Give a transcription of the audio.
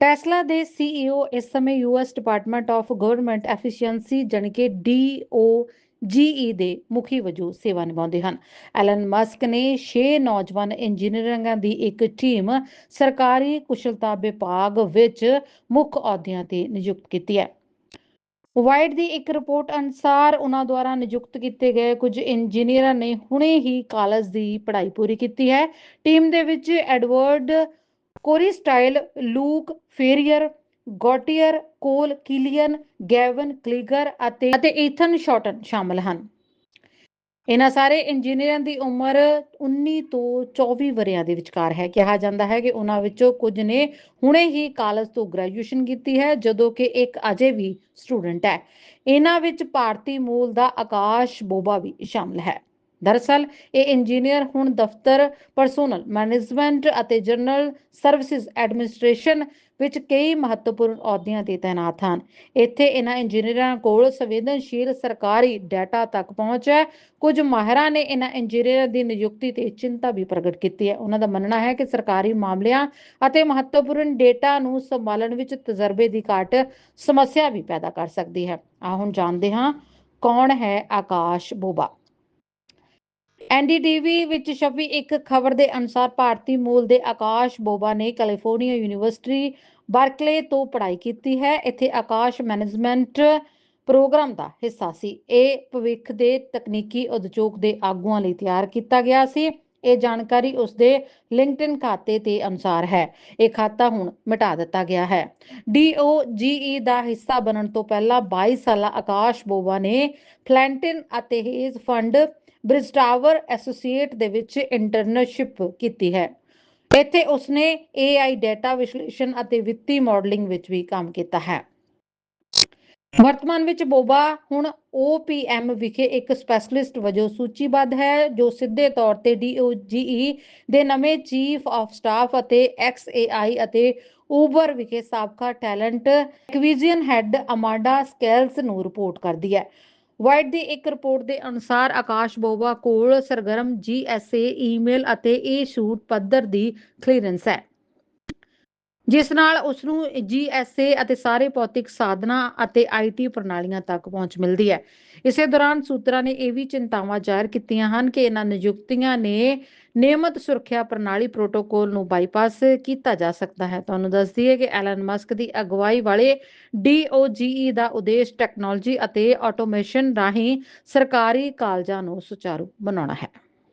Tesla ਦੇ CEO ਇਸ ਸਮੇਂ US department of government efficiency ਜਾਣੀ ਕਿ ਡੀਓਜੀਈ ਦੇ ਮੁਖੀ ਵਜੋਂ ਸੇਵਾ ਨਿਭਾਉਂਦੇ ਹਨ। ਐਲਨ ਮਸਕ ਨੇ 6 ਨੌਜਵਾਨ ਇੰਜੀਨੀਅਰਾਂ ਦੀ ਇੱਕ ਟੀਮ ਸਰਕਾਰੀ ਕੁਸ਼ਲਤਾ ਵਿਭਾਗ ਵਿੱਚ ਮੁੱਖ ਅਹੁਦਿਆਂ ਤੇ ਨਿਯੁਕਤ ਕੀਤੀ ਹੈ। ਵਾਈਟ ਦੀ ਇੱਕ ਰਿਪੋਰਟ ਅਨੁਸਾਰ ਉਹਨਾਂ ਦੁਆਰਾ ਨਿਯੁਕਤ ਕੀਤੇ ਗਏ ਕੁਝ ਇੰਜੀਨੀਅਰਾਂ ਨੇ ਹੁਣੇ ਹੀ ਕਾਲਜ ਦੀ ਪੜ੍ਹਾਈ ਪੂਰੀ ਕੀਤੀ ਹੈ। ਟੀਮ ਦੇ ਵਿੱਚ ਐਡਵਰਡ ਕੋਰੀਸਟਾਈਲ ਲੂਕ ਫੇਰੀਅਰ ਗੋਟੀਅਰ ਕੋਲ ਕਿਲੀਅਨ ਗੈਵਨ ਕਲੀਗਰ ਅਤੇ ਅਤੇ ਈਥਨ ਸ਼ਾਰਟਨ ਸ਼ਾਮਲ ਹਨ ਇਹਨਾਂ ਸਾਰੇ ਇੰਜੀਨੀਅਰਾਂ ਦੀ ਉਮਰ 19 ਤੋਂ 24 ਵਰਿਆਂ ਦੇ ਵਿਚਕਾਰ ਹੈ ਕਿਹਾ ਜਾਂਦਾ ਹੈ ਕਿ ਉਹਨਾਂ ਵਿੱਚੋਂ ਕੁਝ ਨੇ ਹੁਣੇ ਹੀ ਕਾਲਜ ਤੋਂ ਗ੍ਰੈਜੂਏਸ਼ਨ ਕੀਤੀ ਹੈ ਜਦੋਂ ਕਿ ਇੱਕ ਅਜੇ ਵੀ ਸਟੂਡੈਂਟ ਹੈ ਇਹਨਾਂ ਵਿੱਚ ਭਾਰਤੀ ਮੂਲ ਦਾ ਆਕਾਸ਼ ਬੋਬਾ ਵੀ ਸ਼ਾਮਲ ਹੈ ਦਰਅਸਲ ਇਹ ਇੰਜੀਨੀਅਰ ਹੁਣ ਦਫ਼ਤਰ, ਪਰਸੋਨਲ ਮੈਨੇਜਮੈਂਟ ਅਤੇ ਜਨਰਲ ਸਰਵਿਸਿਜ਼ ਐਡਮਿਨਿਸਟ੍ਰੇਸ਼ਨ ਵਿੱਚ ਕਈ ਮਹੱਤਵਪੂਰਨ ਅਹੁਦਿਆਂ ਤੇ ਤਾਇਨਾਤ ਹਨ। ਇੱਥੇ ਇਹਨਾਂ ਇੰਜੀਨੀਅਰਾਂ ਕੋਲ ਸੰਵੇਦਨਸ਼ੀਲ ਸਰਕਾਰੀ ਡਾਟਾ ਤੱਕ ਪਹੁੰਚ ਹੈ। ਕੁਝ ਮਾਹਿਰਾਂ ਨੇ ਇਹਨਾਂ ਇੰਜੀਨੀਅਰਾਂ ਦੀ ਨਿਯੁਕਤੀ ਤੇ ਚਿੰਤਾ ਵੀ ਪ੍ਰਗਟ ਕੀਤੀ ਹੈ। ਉਹਨਾਂ ਦਾ ਮੰਨਣਾ ਹੈ ਕਿ ਸਰਕਾਰੀ ਮਾਮਲਿਆਂ ਅਤੇ ਮਹੱਤਵਪੂਰਨ ਡੇਟਾ ਨੂੰ ਸੰਭਾਲਣ ਵਿੱਚ ਤਜਰਬੇ ਦੀ ਘਾਟ ਸਮੱਸਿਆ ਵੀ ਪੈਦਾ ਕਰ ਸਕਦੀ ਹੈ। ਆ ਹੁਣ ਜਾਣਦੇ ਹਾਂ ਕੌਣ ਹੈ ਆਕਾਸ਼ ਬੋਬਾ। ਐਨਡੀਟੀਵੀ ਵਿੱਚ ਛਪੀ ਇੱਕ ਖਬਰ ਦੇ ਅਨੁਸਾਰ ਭਾਰਤੀ ਮੂਲ ਦੇ ਆਕਾਸ਼ ਬੋਬਾ ਨੇ ਕੈਲੀਫੋਰਨੀਆ ਯੂਨੀਵਰਸਿਟੀ ਬਰਕਲੇ ਤੋਂ ਪੜ੍ਹਾਈ ਕੀਤੀ ਹੈ। ਇੱਥੇ ਆਕਾਸ਼ ਮੈਨੇਜਮੈਂਟ ਪ੍ਰੋਗਰਾਮ ਦਾ ਹਿੱਸਾ ਸੀ। ਇਹ ਭਵਿੱਖ ਦੇ ਤਕਨੀਕੀ ਉਦਯੋਗ ਦੇ ਆਗੂਆਂ ਲਈ ਤਿਆਰ ਕੀਤਾ ਗਿਆ ਸੀ। ਇਹ ਜਾਣਕਾਰੀ ਉਸਦੇ ਲਿੰਕਡਇਨ ਖਾਤੇ ਤੇ ਅਨੁਸਾਰ ਹੈ। ਇਹ ਖਾਤਾ ਹੁਣ ਮਿਟਾ ਦਿੱਤਾ ਗਿਆ ਹੈ। ਡੀਓਜੀਈ ਦਾ ਹਿੱਸਾ ਬਣਨ ਤੋਂ ਪਹਿਲਾਂ 22 ਸਾਲਾ ਆਕਾਸ਼ ਬੋਬਾ ਨੇ ਫਲੈਂਟਿਨ ਅਤੇ ਹੇਜ਼ ਫੰਡ ਬ੍ਰਿਸਟਾਵਰ ਐਸੋਸੀਏਟ ਦੇ ਵਿੱਚ ਇੰਟਰਨਸ਼ਿਪ ਕੀਤੀ ਹੈ। ਇੱਥੇ ਉਸਨੇ AI ਡਾਟਾ ਵਿਸ਼ਲੇਸ਼ਣ ਅਤੇ ਵਿੱਤੀ ਮਾਡਲਿੰਗ ਵਿੱਚ ਵੀ ਕੰਮ ਕੀਤਾ ਹੈ। ਵਰਤਮਾਨ ਵਿੱਚ ਬੋਬਾ, ਹੁਣ OPM ਵਿਖੇ ਇੱਕ ਸਪੈਸ਼ਲਿਸਟ ਵਜੋਂ ਸੂਚੀਬੱਧ ਹੈ, ਜੋ ਸਿੱਧੇ ਤੌਰ ਤੇ DOGE ਦੇ ਨਵੇਂ ਚੀਫ ਆਫ ਸਟਾਫ ਅਤੇ XAI ਅਤੇ ਉਬਰ ਵਿਖੇ ਸਾਬਕਾ ਟੈਲੈਂਟ ਐਕਵੀਜ਼ੀਅਨ ਹੈੱਡ ਅਮਾਂਡਾ ਸਕੈਲਸ ਨੂੰ ਰਿਪੋਰਟ ਕਰਦੀ ਹੈ। ਵਾਈਟ ਦੀ ਇੱਕ ਰਿਪੋਰਟ ਦੇ ਅਨੁਸਾਰ ਆਕਾਸ਼ ਬੋਬਾ ਕੋਲ ਸਰਗਰਮ GSA ਈਮੇਲ ਅਤੇ ਇਹ ਸ਼ੂਟ ਪੱਧਰ ਦੀ ਕਲੀਅਰੈਂਸ ਹੈ। ਜਿਸ ਨਾਲ ਉਸ ਨੂੰ GSA ਅਤੇ ਸਾਰੇ ਭੌਤਿਕ ਸਾਧਨਾਂ ਅਤੇ IT ਪ੍ਰਣਾਲੀਆਂ ਤੱਕ ਪਹੁੰਚ ਮਿਲਦੀ ਹੈ। ਇਸੇ ਦੌਰਾਨ ਸੂਤਰਾਂ ਨੇ ਇਹ ਵੀ ਚਿੰਤਾਵਾਂ ਜ਼ਾਹਿਰ ਕੀਤੀਆਂ ਹਨ ਕਿ ਇਹਨਾਂ ਨਿਯੁਕਤੀਆਂ ਨੇ ਨਿਯਮਤ ਸੁਰੱਖਿਆ ਪ੍ਰਣਾਲੀ ਪ੍ਰੋਟੋਕੋਲ ਨੂੰ ਬਾਈਪਾਸ ਕੀਤਾ ਜਾ ਸਕਦਾ ਹੈ। ਤੁਹਾਨੂੰ ਦੱਸ ਦਈਏ ਕਿ ਐਲਨ ਮਸਕ ਦੀ ਅਗਵਾਈ ਵਾਲੇ DOGE ਦਾ ਉਦੇਸ਼ ਟੈਕਨੋਲੋਜੀ ਅਤੇ ਆਟੋਮੇਸ਼ਨ ਰਾਹੀਂ ਸਰਕਾਰੀ ਕਾਲਜਾਂ ਨੂੰ ਸੁਚਾਰੂ ਬਣਾਉਣਾ ਹੈ।